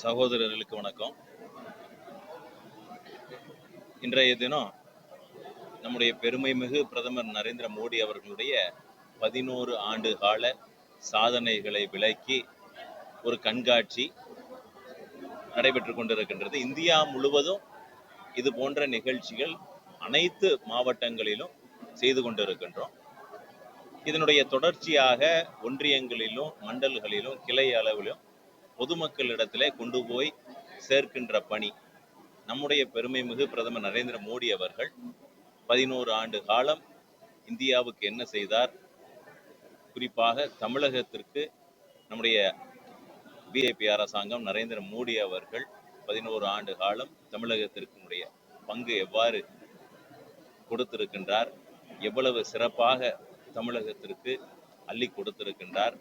சகோதரர்களுக்கு வணக்கம். இன்றைய தினம் நம்முடைய பெருமைமிகு பிரதமர் நரேந்திர மோடி அவர்களுடைய பதினோரு ஆண்டு கால சாதனைகளை விளக்கி ஒரு கண்காட்சி நடைபெற்று கொண்டிருக்கின்றது. இந்தியா முழுவதும் இது போன்ற நிகழ்ச்சிகள் அனைத்து மாவட்டங்களிலும் செய்து கொண்டிருக்கின்றோம். இதனுடைய தொடர்ச்சியாக ஒன்றியங்களிலும் மண்டல்களிலும் கிளை அளவிலும் பொதுமக்களிடத்திலே கொண்டு போய் சேர்க்கின்ற பணி நம்முடைய பெருமை மிகு பிரதமர் நரேந்திர மோடி அவர்கள். பதினோரு ஆண்டு காலம் இந்தியாவுக்கு என்ன செய்தார்? குறிப்பாக தமிழகத்திற்கு நம்முடைய பிஜேபி அரசாங்கம் நரேந்திர மோடி அவர்கள் பதினோரு ஆண்டு காலம் தமிழகத்திற்குடைய பங்கு எவ்வாறு கொடுத்திருக்கின்றார்? எவ்வளவு சிறப்பாக தமிழகத்திற்கு அள்ளி கொடுத்திருக்கின்றார்?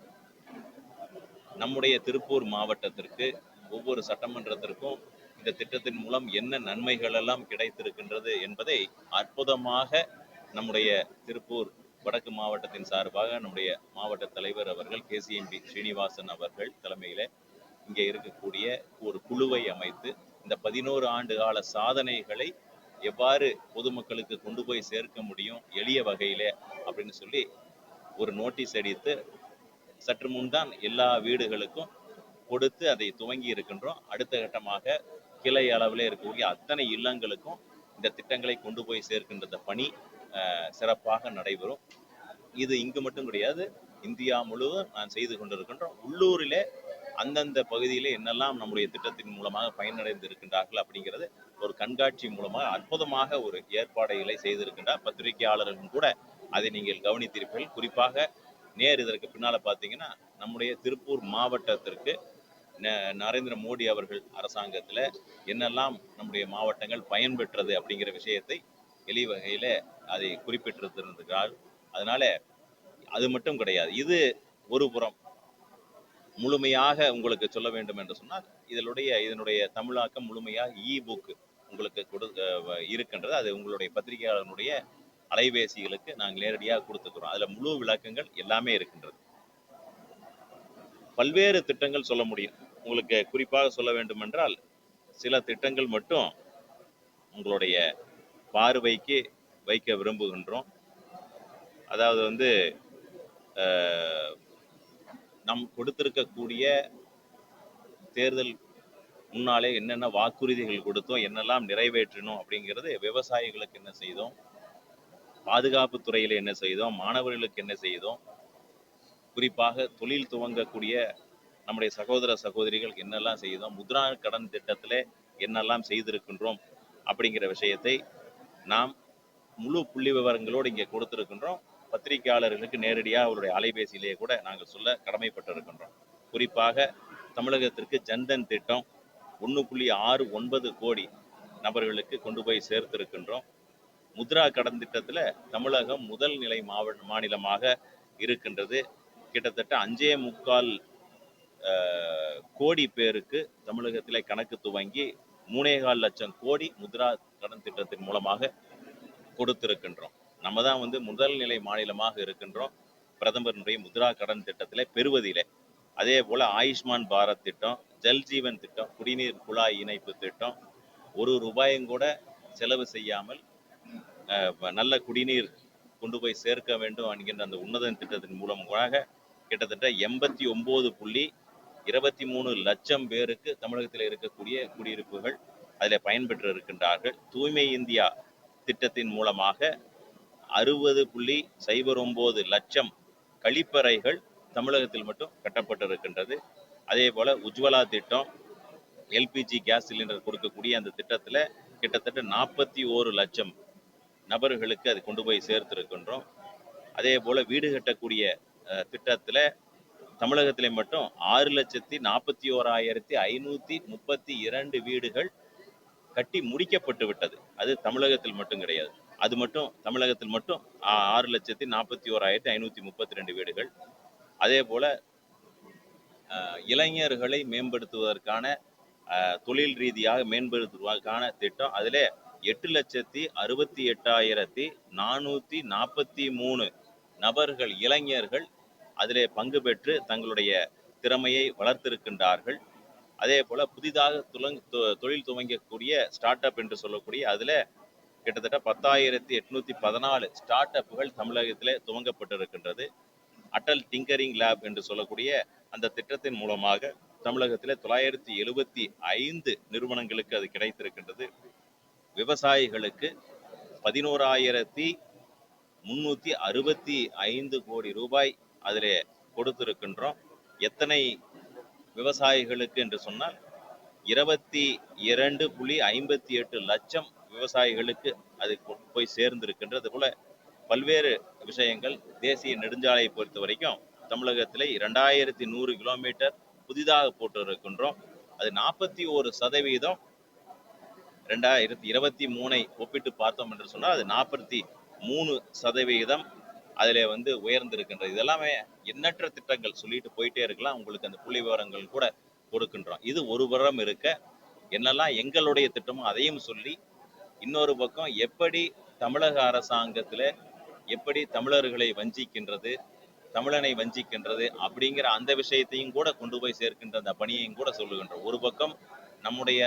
நம்முடைய திருப்பூர் மாவட்டத்திற்கு ஒவ்வொரு சட்டமன்றத்திற்கும் இந்த திட்டத்தின் மூலம் என்ன நன்மைகள் எல்லாம் கிடைத்திருக்கின்றது என்பதை அற்புதமாக நம்முடைய திருப்பூர் வடக்கு மாவட்டத்தின் சார்பாக நம்முடைய மாவட்ட தலைவர் அவர்கள் கேசிஎம்பி ஸ்ரீனிவாசன் அவர்கள் தலைமையில இங்கே இருக்கக்கூடிய ஒரு குழுவை அமைத்து இந்த பதினோரு ஆண்டு கால சாதனைகளை எவ்வாறு பொதுமக்களுக்கு கொண்டு போய் சேர்க்க முடியும் எளிய வகையில் அப்படின்னு சொல்லி ஒரு நோட்டீஸ் அடித்து சற்று முன் தான் எல்லா வீடுகளுக்கும் கொடுத்து அதை துவங்கி இருக்கின்றோம். அடுத்த கட்டமாக கிளை அளவில் இருக்கக்கூடிய அத்தனை இல்லங்களுக்கும் இந்த திட்டங்களை கொண்டு போய் சேர்க்கின்ற பணி சிறப்பாக நடைபெறும். இது இங்கு மட்டும் கிடையாது இந்தியா முழுவதும் நான் செய்து கொண்டிருக்கின்றோம். உள்ளூரிலே அந்தந்த பகுதியிலே என்னெல்லாம் நம்முடைய திட்டத்தின் மூலமாக பயனடைந்து இருக்கின்றார்கள் அப்படிங்கிறது ஒரு கண்காட்சி மூலமாக அற்புதமாக ஒரு ஏற்பாடுகளை செய்திருக்கின்றார். பத்திரிகையாளர்களும் கூட அதை நீங்கள் கவனித்திருப்பீர்கள். குறிப்பாக நேர் இதற்கு பின்னால பார்த்தீங்கன்னா நம்முடைய திருப்பூர் மாவட்டத்திற்கு ந- நரேந்திர மோடி அவர்கள் அரசாங்கத்துல என்னெல்லாம் நம்முடைய மாவட்டங்கள் பயன்பெற்றது அப்படிங்கிற விஷயத்தை எளிய வகையில் அதை குறிப்பிட்டிருந்திருக்கிறார். அதனால அது மட்டும் கிடையாது. இது ஒரு புறம். முழுமையாக உங்களுக்கு சொல்ல வேண்டும் என்று சொன்னால் இதனுடைய இதனுடைய தமிழாக்கம் முழுமையாக இ புக் உங்களுக்கு கொடு இருக்கின்றது. அது உங்களுடைய பத்திரிகையாளர்களுடைய அலைபேசிகளுக்கு நாங்கள் நேரடியாக கொடுத்துக்கிறோம். அதில் முழு விளக்கங்கள் எல்லாமே இருக்கின்றது. பல்வேறு திட்டங்கள் சொல்ல முடியும். உங்களுக்கு குறிப்பாக சொல்ல வேண்டுமென்றால் சில திட்டங்கள் மட்டும் உங்களுடைய பார்வைக்கு வைக்க விரும்புகின்றோம். அதாவது வந்து நம் கொடுத்திருக்கக்கூடிய தேர்தல் முன்னாலே என்னென்ன வாக்குறுதிகள் கொடுத்தோம் என்னெல்லாம் நிறைவேற்றினோம் அப்படிங்கிறது விவசாயிகளுக்கு என்ன செய்தோம் பாதுகாப்பு துறையில் என்ன செய்தோம்? மாணவர்களுக்கு என்ன செய்தோம்? குறிப்பாக தொழில் துவங்கக்கூடிய நம்முடைய சகோதர சகோதரிகள் என்னெல்லாம் செய்தோம்? முத்ரா கடன் திட்டத்தில் என்னெல்லாம் செய்திருக்கின்றோம்? அப்படிங்கிற விஷயத்தை நாம் முழு புள்ளி விவரங்களோடு இங்கே கொடுத்திருக்கின்றோம். பத்திரிகையாளர்களுக்கு நேரடியாக அவருடைய அலைபேசியிலேயே கூட நாங்கள் சொல்ல கடமைப்பட்டிருக்கின்றோம். குறிப்பாக தமிழகத்திற்கு ஜன்தன் திட்டம் ஒன்று புள்ளி ஆறு ஒன்பது கோடி நபர்களுக்கு கொண்டு போய் சேர்த்திருக்கின்றோம். முத்ரா கடன் திட்டத்தில் தமிழகம் முதல் நிலை மாவட்ட மாநிலமாக இருக்கின்றது. கிட்டத்தட்ட அஞ்சே முக்கால் கோடி பேருக்கு தமிழகத்திலே கணக்கு துவங்கி மூணேகால் லட்சம் கோடி முத்ரா கடன் திட்டத்தின் மூலமாக கொடுத்திருக்கின்றோம். நம்ம தான் வந்து முதல் நிலை மாநிலமாக இருக்கின்றோம். பிரதமருடைய முத்ரா கடன் திட்டத்தில் பெறுவதிலே. அதே போல் ஆயுஷ்மான் பாரத் திட்டம் ஜல் ஜீவன் திட்டம் குடிநீர் குழாய் இணைப்பு திட்டம் ஒரு ரூபாயும் கூட செலவு செய்யாமல் நல்ல குடிநீர் கொண்டு போய் சேர்க்க வேண்டும் என்கின்ற அந்த உன்னத திட்டத்தின் மூலமாக கிட்டத்தட்ட எண்பத்தி ஒன்பது புள்ளி இருபத்தி மூணு லட்சம் பேருக்கு தமிழகத்தில் இருக்கக்கூடிய குடியிருப்புகள் அதில் பயன்பெற்று இருக்கின்றார்கள் தூய்மை இந்தியா திட்டத்தின் மூலமாக அறுபது புள்ளி சைபர் ஒன்பது லட்சம் கழிப்பறைகள் தமிழகத்தில் மட்டும் கட்டப்பட்டிருக்கின்றது. அதே போல உஜ்வலா திட்டம் எல்பிஜி கேஸ் சிலிண்டர் கொடுக்கக்கூடிய அந்த திட்டத்தில் கிட்டத்தட்ட நாற்பத்தி ஓரு லட்சம் நபர்களுக்கு அது கொண்டு போய் சேர்த்திருக்கின்றோம். அதே போல வீடு கட்டக்கூடிய அஹ், திட்டத்துல தமிழகத்திலே மட்டும் ஆறு லட்சத்தி நாற்பத்தி ஓராயிரத்தி ஐநூத்தி முப்பத்தி இரண்டு வீடுகள் கட்டி முடிக்கப்பட்டு விட்டது. அது தமிழகத்தில் மட்டும் கிடையாது. அது மட்டும் தமிழகத்தில் மட்டும் ஆறு லட்சத்தி நாற்பத்தி ஓராயிரத்தி ஐநூத்தி முப்பத்தி ரெண்டு வீடுகள். அதே போல அஹ், இளைஞர்களை மேம்படுத்துவதற்கான அஹ், தொழில் ரீதியாக மேம்படுத்துவதற்கான திட்டம். அதிலே எட்டு லட்சத்தி அறுபத்தி எட்டாயிரத்தி நானூத்தி நாற்பத்தி மூணு நபர்கள் இளைஞர்கள் அதிலே பங்கு பெற்று தங்களுடைய திறமையை வளர்த்திருக்கின்றார்கள். அதே போல புதிதாக துலங் தொ- தொழில் துவங்கக்கூடிய ஸ்டார்ட் அப் என்று சொல்லக்கூடிய அதுல கிட்டத்தட்ட பத்தாயிரத்தி எட்நூத்தி பதினாலு ஸ்டார்ட் அப்புகள் தமிழகத்திலே துவங்கப்பட்டிருக்கின்றது. அட்டல் டிங்கரிங் லேப் என்று சொல்லக்கூடிய அந்த திட்டத்தின் மூலமாக தமிழகத்திலே தொள்ளாயிரத்தி எழுபத்தி ஐந்து நிறுவனங்களுக்கு அது கிடைத்திருக்கின்றது. விவசாயிகளுக்கு பதினோராயிரத்தி முன்னூற்றி அறுபத்தி ஐந்து கோடி ரூபாய் அதில் கொடுத்துருக்கின்றோம். எத்தனை விவசாயிகளுக்கு என்று சொன்னால் இருபத்தி இரண்டு புள்ளி ஐம்பத்தி எட்டு லட்சம் விவசாயிகளுக்கு அது போய் சேர்ந்திருக்கின்றது போல பல்வேறு விஷயங்கள் தேசிய நெடுஞ்சாலையை பொறுத்த வரைக்கும் தமிழகத்திலே இரண்டாயிரத்தி நூறு கிலோமீட்டர் புதிதாக போட்டிருக்கின்றோம். அது நாற்பத்தி ஒரு சதவீதம் ரெண்டாயிரத்தி இருபத்தி மூணை ஒப்பிட்டு பார்த்தோம் என்று சொன்னால் அது நாற்பத்தி மூணு சதவிகிதம் அதில் வந்து உயர்ந்திருக்கின்றது. இதெல்லாமே எண்ணற்ற திட்டங்கள் சொல்லிட்டு போயிட்டே இருக்கலாம். உங்களுக்கு அந்த புள்ளி விவரங்கள் கூட கொடுக்கின்றோம். இது ஒரு புறம் இருக்க என்னெல்லாம் எங்களுடைய திட்டமோ அதையும் சொல்லி இன்னொரு பக்கம் எப்படி தமிழக அரசாங்கத்தில் எப்படி தமிழர்களை வஞ்சிக்கின்றது தமிழனை வஞ்சிக்கின்றது அப்படிங்கிற அந்த விஷயத்தையும் கூட கொண்டு போய் சேர்க்கின்ற அந்த பணியையும் கூட சொல்லுகின்றோம். ஒரு பக்கம் நம்முடைய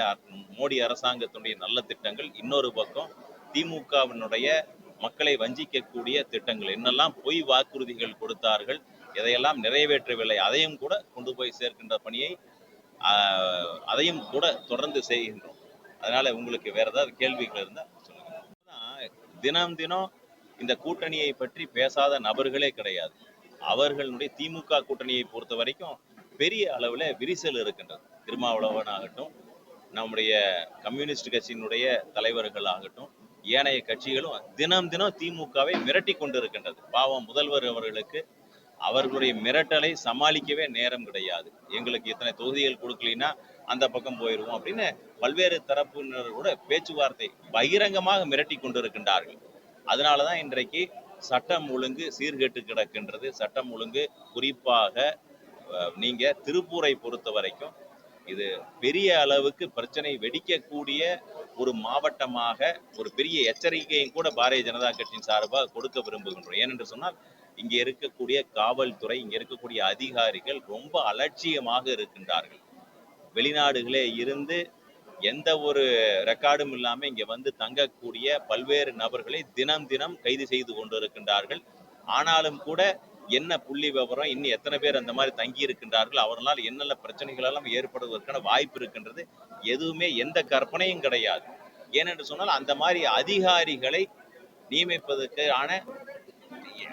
மோடி அரசாங்கத்தினுடைய நல்ல திட்டங்கள் இன்னொரு பக்கம் திமுகவினுடைய மக்களை வஞ்சிக்கக்கூடிய திட்டங்கள். என்னெல்லாம் பொய் வாக்குறுதிகள் கொடுத்தார்கள் எதையெல்லாம் நிறைவேற்றவில்லை அதையும் கூட கொண்டு போய் சேர்க்கின்ற பணியை அதையும் கூட தொடர்ந்து செய்கின்றோம். அதனால உங்களுக்கு வேற ஏதாவது கேள்விகள் இருந்தால் சொல்லுங்க. தினம் தினம் இந்த கூட்டணியை பற்றி பேசாத நபர்களே கிடையாது. அவர்களுடைய திமுக கூட்டணியை பொறுத்த வரைக்கும் பெரிய அளவில் விரிசல் இருக்கின்றது. திருமாவளவன் ஆகட்டும் நம்முடைய கம்யூனிஸ்ட் கட்சியினுடைய தலைவர்கள் ஆகட்டும் ஏனைய கட்சிகளும் தினம் தினம் திமுகவை மிரட்டி கொண்டிருக்கின்றது. பாவம் முதல்வர் அவர்களுக்கு அவர்களுடைய மிரட்டலை சமாளிக்கவே நேரம் கிடையாது. எங்களுக்கு இத்தனை தொகுதிகள் கொடுக்கலைன்னா அந்த பக்கம் போயிடுவோம் அப்படின்னு பல்வேறு தரப்பினரோட பேச்சுவார்த்தை பகிரங்கமாக மிரட்டி கொண்டிருக்கின்றார்கள். அதனாலதான் இன்றைக்கு சட்டம் ஒழுங்கு சீர்கெட்டு கிடக்கின்றது. சட்டம் ஒழுங்கு குறிப்பாக நீங்கள் நீங்க திருப்பூரை பொறுத்த வரைக்கும் இது பெரிய அளவுக்கு பிரச்சனை வெடிக்கக்கூடிய ஒரு மாவட்டமாக ஒரு பெரிய எச்சரிக்கையும் கூட பாரதிய ஜனதா கட்சியின் சார்பாக கொடுக்க விரும்புகின்றோம். ஏனென்று சொன்னால் இங்க இருக்கக்கூடிய காவல்துறை இங்க இருக்கக்கூடிய அதிகாரிகள் ரொம்ப அலட்சியமாக இருக்கின்றார்கள். வெளிநாடுகளே இருந்து எந்த ஒரு ரெக்கார்டும் இல்லாமல் இங்க வந்து தங்கக்கூடிய பல்வேறு நபர்களை தினம் தினம் கைது செய்து கொண்டிருக்கின்றார்கள். ஆனாலும் கூட என்ன புள்ளி விவரம் இன்னும் எத்தனை பேர் அந்த மாதிரி தங்கி இருக்கின்றார்கள் அவர்களால் என்னென்ன பிரச்சனைகள் எல்லாம் ஏற்படுவதற்கான வாய்ப்பு இருக்கின்றது எதுவுமே எந்த கற்பனையும் கிடையாது. ஏனென்று சொன்னால் அந்த மாதிரி அதிகாரிகளை நியமிப்பதற்கான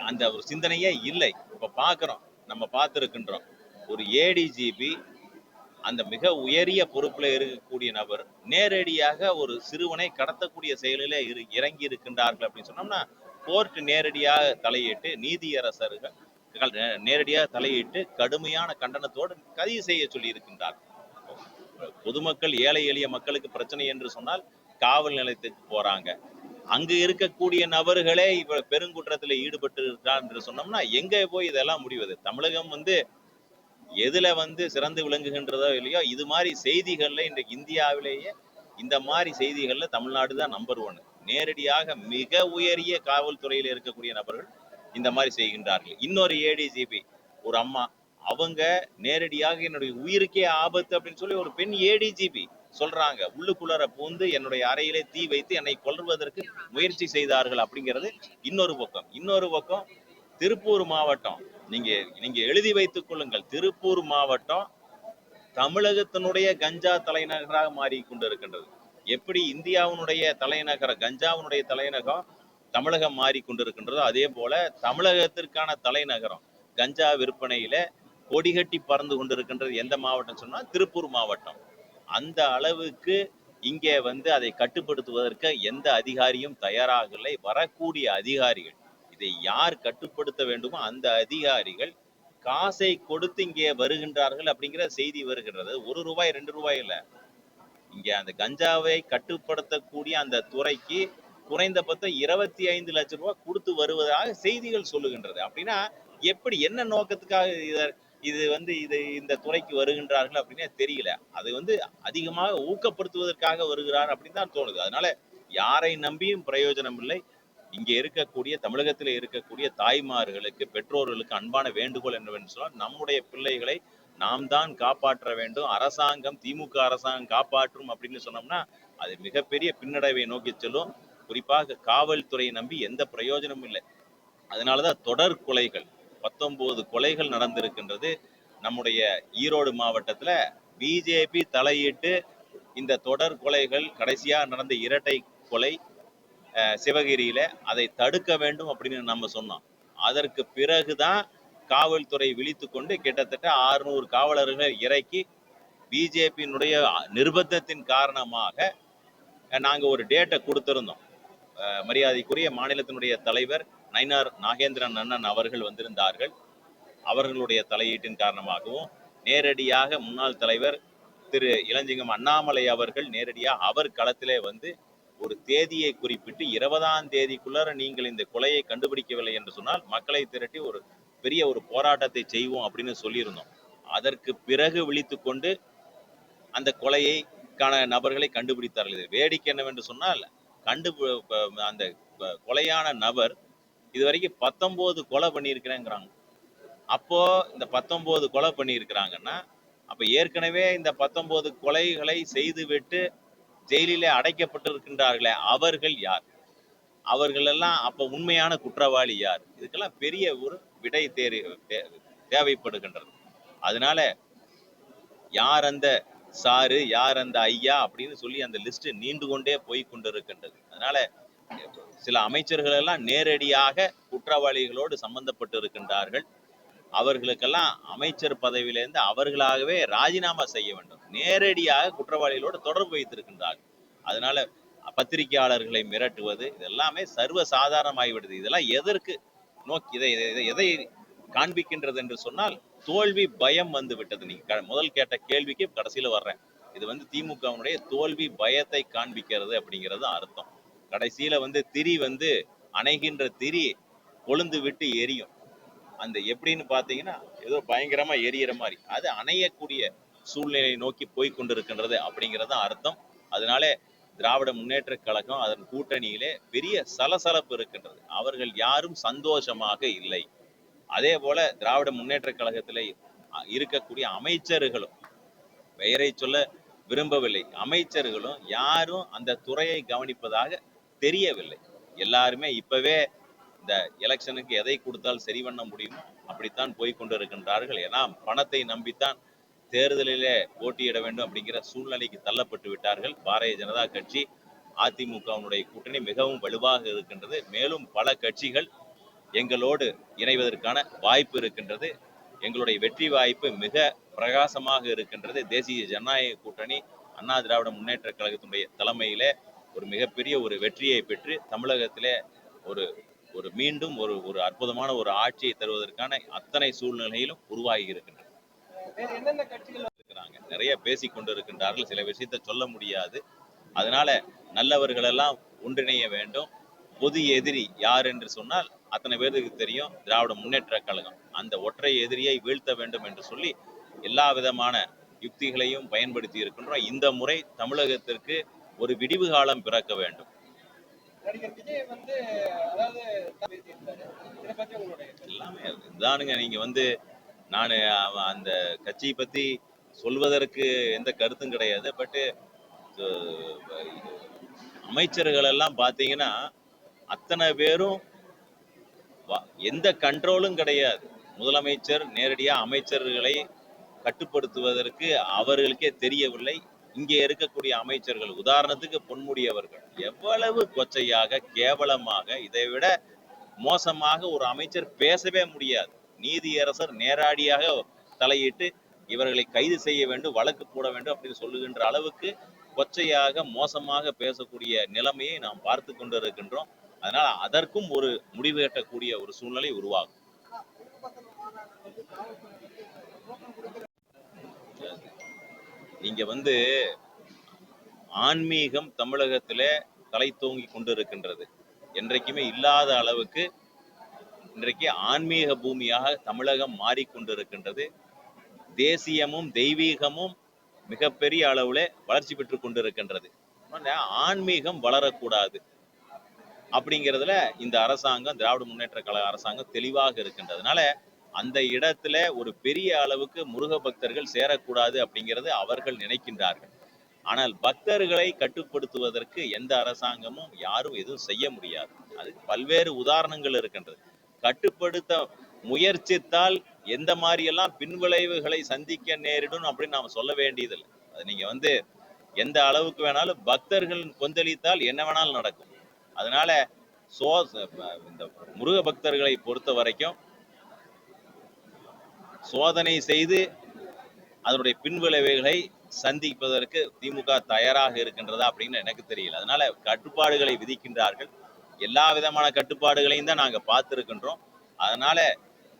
அந்த ஒரு சிந்தனையே இல்லை. இப்போ பாக்குறோம் நம்ம பார்த்திருக்கின்றோம் ஒரு ஏடிஜிபி அந்த மிக உயரிய பொறுப்புல இருக்கக்கூடிய நபர் நேரடியாக ஒரு சிறுவனை கடத்தக்கூடிய செயலிலே இறங்கி இருக்கின்றார்கள் அப்படின்னு சொன்னோம்னா கோர்ட் நேரடியாக தலையிட்டு நீதியரசர்கள் நேரடியாக தலையிட்டு கடுமையான கண்டனத்தோடு கைது செய்ய சொல்லி இருக்கின்றார் பொதுமக்கள் ஏழை எளிய மக்களுக்கு பிரச்சனை என்று சொன்னால் காவல் நிலையத்துக்கு போறாங்க. அங்கு இருக்கக்கூடிய நபர்களே இப்ப பெருங்குற்றத்தில் ஈடுபட்டு இருக்கிறார் என்று சொன்னோம்னா எங்க போய் இதெல்லாம் முடிவது? தமிழகம் வந்து எதுல வந்து சிறந்து விளங்குகின்றதோ இல்லையோ இது மாதிரி செய்திகள்ல இன்றைக்கு இந்தியாவிலேயே இந்த மாதிரி செய்திகள்ல தமிழ்நாடு தான் நம்பர் ஒன்னு நேரடியாக மிக உயரிய காவல்துறையில் இருக்கக்கூடிய நபர்கள் இந்த மாதிரி செய்கின்றார்கள். இன்னொரு ஏடிஜிபி ஒரு அம்மா அவங்க நேரடியாக என்னுடைய உயிருக்கே ஆபத்து அப்படின்னு சொல்லி ஒரு பெண் ஏடிஜிபி சொல்றாங்க. உள்ளுக்குள்ளர பூந்து என்னுடைய அறையிலே தீ வைத்து என்னை கொல்வதற்கு முயற்சி செய்தார்கள் அப்படிங்கிறது இன்னொரு பக்கம். இன்னொரு பக்கம் திருப்பூர் மாவட்டம் நீங்க நீங்க எழுதி வைத்துக் கொள்ளுங்கள். திருப்பூர் மாவட்டம் தமிழகத்தினுடைய கஞ்சா தலைநகராக மாறி கொண்டிருக்கின்றது எப்படி இந்தியாவினுடைய தலைநகர கஞ்சாவினுடைய தலைநகம் தமிழகம் மாறிக்கொண்டிருக்கின்றதோ அதே போல தமிழகத்திற்கான தலைநகரம் கஞ்சா விற்பனையில கொடிகட்டி பறந்து கொண்டிருக்கின்றது எந்த மாவட்டம் சொன்னா திருப்பூர் மாவட்டம். அந்த அளவுக்கு இங்கே வந்து அதை கட்டுப்படுத்துவதற்கு எந்த அதிகாரியும் தயாராகவில்லை வரக்கூடிய அதிகாரிகள் இதை யார் கட்டுப்படுத்த வேண்டுமோ அந்த அதிகாரிகள் காசை கொடுத்து இங்கே வருகின்றார்கள் அப்படிங்கிற செய்தி வருகின்றது. ஒரு ரூபாய் ரெண்டு ரூபாய் இல்லை. இங்க அந்த கஞ்சாவை கட்டுப்படுத்தக்கூடிய அந்த துறைக்கு குறைந்தபட்சம் இருபத்தி ஐந்து லட்சம் ரூபாய் கொடுத்து வருவதாக செய்திகள் சொல்லுகின்றது. அப்படின்னா எப்படி என்ன நோக்கத்துக்காக இது வந்து இது இந்த துறைக்கு வருகின்றார்கள் அப்படின்னு தெரியல. அது வந்து அதிகமாக ஊக்கப்படுத்துவதற்காக வருகிறார் அப்படின்னு தான் தோணுது. அதனால யாரை நம்பியும் பிரயோஜனம் இல்லை. இங்க இருக்கக்கூடிய தமிழகத்தில் இருக்கக்கூடிய தாய்மார்களுக்கு பெற்றோர்களுக்கு அன்பான வேண்டுகோள் என்னவென்று சொன்னால் நம்முடைய பிள்ளைகளை நாம் தான் காப்பாற்ற வேண்டும். அரசாங்கம் திமுக அரசாங்கம் காப்பாற்றும் அப்படின்னு சொன்னோம்னா அது மிகப்பெரிய பின்னடைவை நோக்கி செல்லும். குறிப்பாக காவல்துறையை நம்பி எந்த பிரயோஜனமும் இல்லை. அதனாலதான் தொடர் கொலைகள் பத்தொன்பது கொலைகள் நடந்திருக்கின்றது. நம்முடைய ஈரோடு மாவட்டத்துல பிஜேபி தலையிட்டு இந்த தொடர் கொலைகள் கடைசியா நடந்த இரட்டை கொலை அஹ், சிவகிரியில அதை தடுக்க வேண்டும் அப்படின்னு நம்ம சொன்னோம். அதற்கு பிறகுதான் காவல்துறை விழித்து கொண்டு கிட்டத்தட்ட 600 காவலர்களை இறக்கி பிஜேபியினுடைய நிர்பந்தத்தின் காரணமாக நாங்கள் நாங்க ஒரு டேட்டை கொடுத்திருந்தோம். மரியாதைக்குரிய மாநிலத்தினுடைய தலைவர் நயினார் நாகேந்திரன் அண்ணன் அவர்கள் வந்திருந்தார்கள். அவர்களுடைய தலையீட்டின் காரணமாகவும் நேரடியாக முன்னாள் தலைவர் திரு இளஞ்சிங்கம் அண்ணாமலை அவர்கள் நேரடியாக அவர் களத்திலே வந்து ஒரு தேதியை குறிப்பிட்டு இருபதாம் தேதிக்குள்ளார நீங்கள் இந்த கொலையை கண்டுபிடிக்கவில்லை என்று சொன்னால் மக்களை திரட்டி ஒரு பெரிய ஒரு போராட்டத்தை செய்வோம் அப்படின்னு சொல்லியிருந்தோம். அதற்கு பிறகு விழித்து கொண்டு அந்த கொலையை காண நபர்களை கண்டுபிடித்தார்கள். இது வேடிக்கை என்னவென்று சொன்னால் கண்டு அந்த கொலையான நபர் இதுவரைக்கும் பத்தொம்போது கொலை பண்ணியிருக்கிறேங்கிறாங்க. அப்போ இந்த பத்தொம்போது கொலை பண்ணியிருக்கிறாங்கன்னா அப்போ ஏற்கனவே இந்த பத்தொம்போது கொலைகளை செய்துவிட்டு ஜெயிலிலே அடைக்கப்பட்டிருக்கின்றார்களே அவர்கள் யார்? அவர்கள் எல்லாம் அப்போ உண்மையான குற்றவாளி யார்? இதுக்கெல்லாம் பெரிய ஒரு விடை தேறி தே- தேவைப்படுகின்றது. அதனால யார் அந்த சாரு யார் அந்த ஐயா அப்படின்னு சொல்லி அந்த லிஸ்ட் நீண்டு கொண்டே போய் கொண்டிருக்கின்றது. அதனால சில அமைச்சர்கள் எல்லாம் நேரடியாக குற்றவாளிகளோடு சம்பந்தப்பட்டு இருக்கின்றார்கள் அவர்களுக்கெல்லாம் அமைச்சர் பதவியிலிருந்து அவர்களாகவே ராஜினாமா செய்ய வேண்டும். நேரடியாக குற்றவாளிகளோடு தொடர்பு வைத்திருக்கின்றார்கள். அதனால பத்திரிகையாளர்களை மிரட்டுவது இதெல்லாமே சர்வ சாதாரணமாகிவிடுது இதெல்லாம் எதற்கு நோக்கி இதை இதை- இதை எதை காண்பிக்கின்றது என்று சொன்னால் தோல்வி பயம் வந்து விட்டது நீங்க முதல் கேட்ட கேள்விக்கு கடைசியில வர்றேன். இது வந்து திமுகவினுடைய தோல்வி பயத்தை காண்பிக்கிறது அப்படிங்கிறது அர்த்தம். கடைசியில வந்து திரி வந்து அணைகின்ற திரி கொழுந்து விட்டு எரியும். அந்த எப்படின்னு பாத்தீங்கன்னா ஏதோ பயங்கரமா எரியற மாதிரி. அது அணையக்கூடிய சூழ்நிலையை நோக்கி போய் கொண்டிருக்கின்றது அப்படிங்கிறது அர்த்தம். அதனாலே திராவிட முன்னேற்ற கழகம் அதன் கூட்டணியிலே பெரிய சலசலப்பு இருக்கின்றது. அவர்கள் யாரும் சந்தோஷமாக இல்லை. அதே போல திராவிட முன்னேற்ற கழகத்தில் இருக்கக்கூடிய அமைச்சர்களும் பெயரை சொல்ல விரும்பவில்லை. அமைச்சர்களும் யாரும் அந்த துறையை கவனிப்பதாக தெரியவில்லை. எல்லாருமே இப்பவே இந்த எலெக்ஷனுக்கு எதை கொடுத்தால் சரி பண்ண முடியும் அப்படித்தான் போய் கொண்டிருக்கின்றார்கள். ஏன்னா பணத்தை நம்பித்தான் தேர்தலிலே போட்டியிட வேண்டும் அப்படிங்கிற சூழ்நிலைக்கு தள்ளப்பட்டு விட்டார்கள் பாரதிய ஜனதா கட்சி. அதிமுகவினுடைய கூட்டணி மிகவும் வலுவாக இருக்கின்றது. மேலும் பல கட்சிகள் எங்களோடு இணைவதற்கான வாய்ப்பு இருக்கின்றது. எங்களுடைய வெற்றி வாய்ப்பு மிக பிரகாசமாக இருக்கின்றது. தேசிய ஜனநாயக கூட்டணி அண்ணா திராவிட முன்னேற்ற கழகத்தினுடைய தலைமையிலே ஒரு மிகப்பெரிய ஒரு வெற்றியை பெற்று தமிழகத்திலே ஒரு ஒரு மீண்டும் ஒரு ஒரு அற்புதமான ஒரு ஆட்சியை தருவதற்கான அத்தனை சூழ்நிலையிலும் உருவாகி இருக்கின்றன இருக்கிறாங்க. நிறைய பேசி கொண்டு இருக்கின்றார்கள் சில விஷயத்தை சொல்ல முடியாது. அதனால நல்லவர்களெல்லாம் ஒன்றிணைய வேண்டும். பொது எதிரி யார் என்று சொன்னால் அத்தனை பேருக்கு தெரியும் திராவிட முன்னேற்ற கழகம். அந்த ஒற்றை எதிரியை வீழ்த்த வேண்டும் என்று சொல்லி எல்லா விதமான யுக்திகளையும் பயன்படுத்தி இருக்கின்றோம். இந்த முறை தமிழகத்திற்கு ஒரு விடிவு காலம் பிறக்க வேண்டும்? எல்லாமே இதுதானுங்க நீங்க வந்து நான் அந்த கட்சியை பத்தி சொல்வதற்கு எந்த கருத்தும் கிடையாது. பட்டு அமைச்சர்கள் எல்லாம் பாத்தீங்கன்னா அத்தனை பேரும் எந்த கண்ட்ரோலும் கிடையாது. முதலமைச்சர் நேரடியா அமைச்சர்களை கட்டுப்படுத்துவதற்கு அவர்களுக்கே தெரியவில்லை. இங்கே இருக்கக்கூடிய அமைச்சர்கள் உதாரணத்துக்கு பொன்முடி அவர்கள் எவ்வளவு கொச்சையாக கேவலமாக இதை விட மோசமாக ஒரு அமைச்சர் பேசவே முடியாது. நீதியரசர் நேரடியாக தலையிட்டு இவர்களை கைது செய்ய வேண்டும் வழக்கு போட வேண்டும் அப்படின்னு சொல்லுகின்ற அளவுக்கு கொச்சையாக மோசமாக பேசக்கூடிய நிலைமையை நாம் பார்த்து கொண்டிருக்கின்றோம். அதனால அதற்கும் ஒரு முடிவு கட்டக்கூடிய ஒரு சூழ்நிலை உருவாகும். நீங்க வந்து ஆன்மீகம் தமிழகத்திலே தலை தூங்கி கொண்டிருக்கின்றது. என்றைக்குமே இல்லாத அளவுக்கு இன்றைக்கு ஆன்மீக பூமியாக தமிழகம் மாறிக்கொண்டிருக்கின்றது தேசியமும் தெய்வீகமும் மிகப்பெரிய அளவில் வளர்ச்சி பெற்று கொண்டிருக்கின்றது. ஆன்மீகம் வளரக்கூடாது. அப்படிங்கிறதுல இந்த அரசாங்கம் திராவிட முன்னேற்ற கழக அரசாங்கம் தெளிவாக இருக்கின்றதுனால அந்த இடத்துல ஒரு பெரிய அளவுக்கு முருக பக்தர்கள் சேரக்கூடாது அப்படிங்கிறது அவர்கள் நினைக்கின்றார்கள். ஆனால் பக்தர்களை கட்டுப்படுத்துவதற்கு எந்த அரசாங்கமும் யாரும் எதுவும் செய்ய முடியாது. அதுக்கு பல்வேறு உதாரணங்கள் இருக்கின்றது. கட்டுப்படுத்த முயற்சித்தால் எந்த மாதிரியெல்லாம் பின்விளைவுகளை சந்திக்க நேரிடும் அப்படின்னு நாம சொல்ல வேண்டியதில்லை. அது நீங்க வந்து எந்த அளவுக்கு வேணாலும் பக்தர்கள் கொந்தளித்தால் என்ன வேணாலும் நடக்கும். அதனால சோ இந்த முருக பக்தர்களை பொறுத்த வரைக்கும் சோதனை செய்து அதனுடைய பின்விளைவுகளை சந்திப்பதற்கு திமுக தயாராக இருக்கின்றதா அப்படின்னு எனக்கு தெரியல. அதனால கட்டுப்பாடுகளை விதிக்கின்றார்கள். எல்லா விதமான கட்டுப்பாடுகளையும் தான் நாங்க பார்த்துருக்கின்றோம். அதனால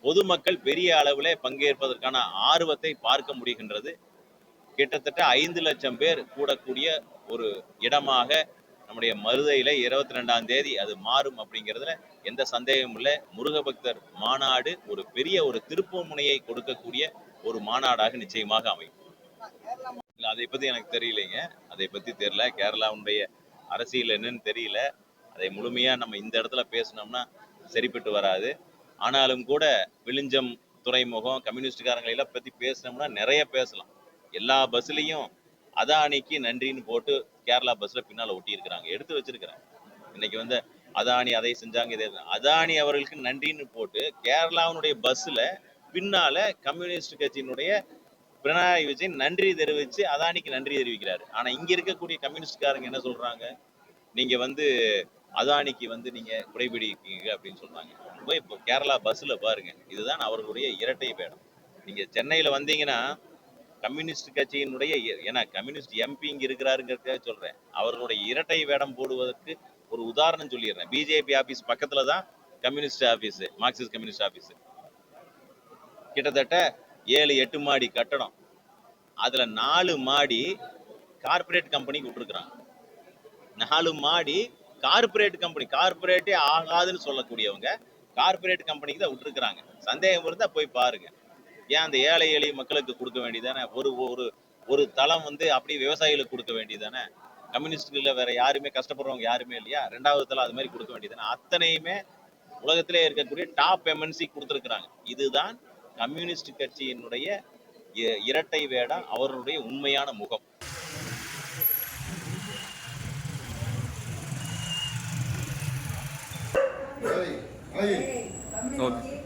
பொதுமக்கள் பெரிய அளவில் பங்கேற்பதற்கான ஆர்வத்தை பார்க்க முடிகின்றது. கிட்டத்தட்ட ஐந்து லட்சம் பேர் கூடக்கூடிய ஒரு இடமாக நம்முடைய மருதையில இருபத்தி ரெண்டாம் தேதி அது மாறும் அப்படிங்கிறதுல எந்த சந்தேகமும் இல்லை. முருகபக்தர் மாநாடு ஒரு பெரிய ஒரு திருப்பு முனையை கொடுக்கக்கூடிய ஒரு மாநாடாக நிச்சயமாக அமையும். அதை பத்தி எனக்கு தெரியலைங்க. அதை பத்தி தெரியல. கேரளாவுடைய அரசியல் என்னன்னு தெரியல. அதை முழுமையா நம்ம இந்த இடத்துல பேசினோம்னா சரிப்பட்டு வராது. ஆனாலும் கூட விழிஞ்சம் துறைமுகம் கம்யூனிஸ்டுக்காரங்களை எல்லாம் பத்தி பேசினோம்னா நிறைய பேசலாம். எல்லா பஸ்லயும் அதானிக்கு நன்றின்னு போட்டு கேரளா பஸ்ல பின்னால ஒட்டி இருக்கிறாங்க எடுத்து வச்சிருக்கிறாங்க. இன்னைக்கு வந்து அதானி அதை செஞ்சாங்க இதை அதானி அவர்களுக்கு நன்றின்னு போட்டு கேரளாவினுடைய பஸ்ல பின்னால கம்யூனிஸ்ட் கட்சியினுடைய பினராயி விஜயன் நன்றி தெரிவிச்சு அதானிக்கு நன்றி தெரிவிக்கிறாரு. ஆனா இங்க இருக்கக்கூடிய கம்யூனிஸ்ட்காரங்க என்ன சொல்றாங்க? நீங்க வந்து அதானிக்கு வந்து நீங்க குறைபிடிக்கீங்க அப்படின்னு சொல்றாங்க. போய் இப்போ கேரளா பஸ்ல பாருங்க. இதுதான் அவர்களுடைய இரட்டை வேடம் நீங்க சென்னையில வந்தீங்கன்னா கம்யூனிஸ்ட் கட்சியினுடைய ஏன்னா கம்யூனிஸ்ட் எம்பி இங்கே இருக்கிறாருங்கிறதுக்காக சொல்றேன். அவர்களுடைய இரட்டை வேடம் போடுவதற்கு ஒரு உதாரணம் சொல்லிடுறேன். பிஜேபி ஆபீஸ் பக்கத்தில் தான் communist office Marxist communist office கிட்டத்தட்ட ஏழு எட்டு மாடி கட்டடம். அதுல நாலு மாடி கார்பரேட் கம்பெனிக்கு விட்டுருக்குறாங்க. நாலு மாடி கார்ப்பரேட் கம்பெனி கார்பரேட்டே ஆகாதுன்னு சொல்லக்கூடியவங்க கார்ப்பரேட் கம்பெனிக்கு தான் விட்டுருக்குறாங்க. சந்தேகம் இருந்தால் போய் பாருங்க. ஏன் அந்த ஏழை எளிய மக்களுக்கு கொடுக்க வேண்டியதானே? ஒரு ஒரு ஒரு தளம் வந்து அப்படியே விவசாயிகளுக்கு கொடுக்க வேண்டியதானே? கம்யூனிஸ்ட்ல வேற யாருமே கஷ்டப்படுறவங்க யாருமே இல்லையா? ரெண்டாவது தளம் அது மாதிரி கொடுக்க வேண்டியதானே? அத்தனையுமே உலகத்திலே இருக்கக்கூடிய டாப் எம்என்சி கொடுத்துருக்குறாங்க. இதுதான் கம்யூனிஸ்ட் கட்சியினுடைய இ- இரட்டை வேடம் அவர்களுடைய உண்மையான முகம். ஓகே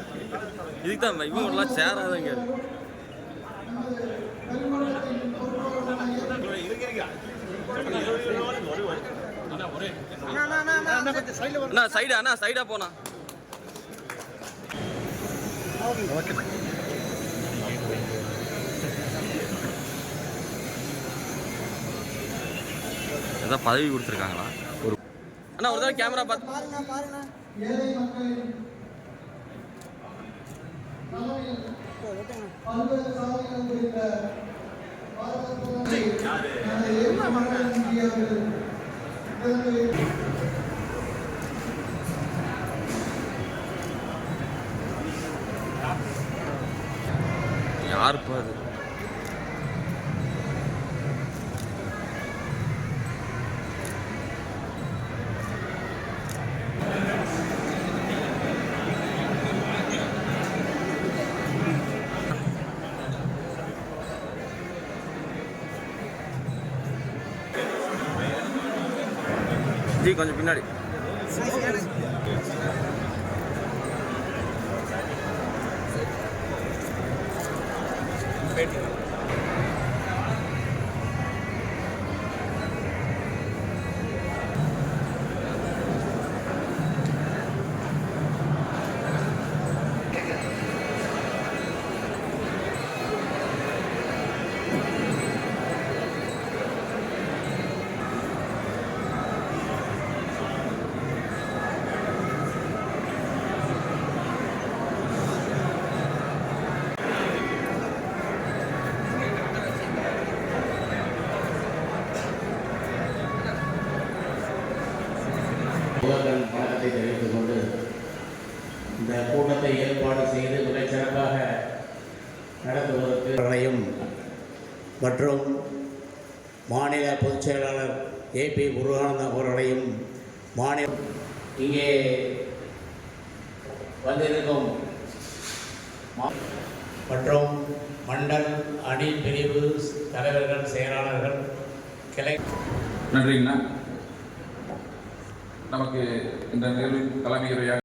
இதுக்கு தான் இவங்கெல்லாம் சேராதங்க. அண்ணா சைடா அண்ணா சைடா போனா ஏதாவது பதவி கொடுத்துருக்காங்களா? ஒரு அண்ணா ஒரு தடவை கேமரா பார்த்து யாருப்பா கொஞ்சம் பின்னாடி. பேட்டி முதல்வன் வணக்கத்தை தெரிவித்துக் கொண்டு இந்த கூட்டத்தை ஏற்பாடு செய்து மிகச் சிறப்பாக நடத்துவதற்கு அவர்களையும் மற்றும் மாநில பொதுச் செயலாளர் ஏபி முருகானந்தம் அவர்களையும் மாநில இங்கே வந்திருக்கும் மற்றும் மண்டல் அணி பிரிவு தலைவர்கள் செயலாளர்கள் கிளை நன்றிங்கண்ணா. நமக்கு இந்த நிகழ்வின் தலைமை உரையாக